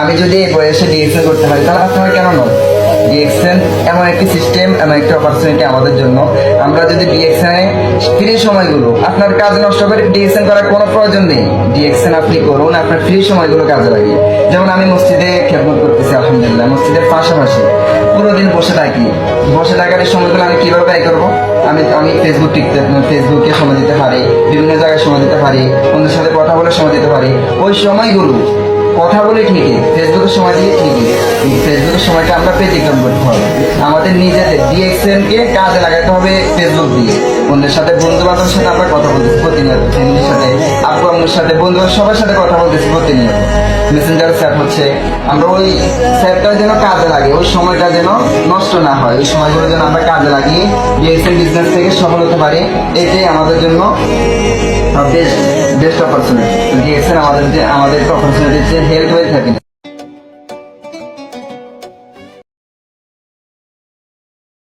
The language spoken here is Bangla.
আমি যদি এই বয়সে ডিএক্সএন করতে পারি তাহলে আপনারা কেন নয় ডিএক্সএন এমন একটি সিস্টেম এমন একটি অপরচুনিটি আমাদের জন্য। আমরা যদি ডিএক্সএন ফ্রি সময়গুলো, আপনার কাজ নষ্ট করে ডিএক্সএন করার কোনো প্রয়োজন নেই। ডিএক্সএন আপনি করুন, আপনার ফ্রি সময়গুলো কাজে লাগিয়ে যেমন আমি মসজিদে খেদমত করতেছি, আলহামদুলিল্লাহ, মসজিদের পাশাপাশি। পুরো দিন বসে থাকি। বসে থাকার সময়গুলো আমি কীভাবে ব্যয় করব? আমি আমি ফেসবুক টিকতে ফেসবুকে সময় দিতে পারি, বিভিন্ন জায়গায় সময় দিতে পারি, অন্যের সাথে কথা বলে সময় দিতে পারি। ওই সময়গুলো কথা বলে ঠিকই ফেসবুকের সময় দিয়ে ঠিকই। ফেসবুকের সময়টা আমরা ব্যতিক্রম করতে হবে আমাদের নিজেদের ডিএক্সএন কে কাজে লাগাতে হবে ফেসবুক দিয়ে। অন্যের সাথে বন্ধু বান্ধবের সাথে আমরা কথা বলতেছি প্রতিনিয়ত, ফ্যামিলির সাথে, আপু আম্মুর সাথে বন্ধু সবার সাথে কথা বলতেছি প্রতিনিয়ত। মেসেঞ্জার স্যাপ হচ্ছে, আমরা ওই স্যাপটা যেন কাজে লাগে, ওই সময়টা যেন নষ্ট না হয়, ওই সময়গুলো যেন আমরা কাজে লাগিয়ে ডিএক্সএন বিজনেস থেকে সফল হতে পারি, এটাই আমাদের জন্য বেস্ট বেস্ট অপরচুনিটি আমাদের আমাদের প্রফেশনালিস্টের হেল্প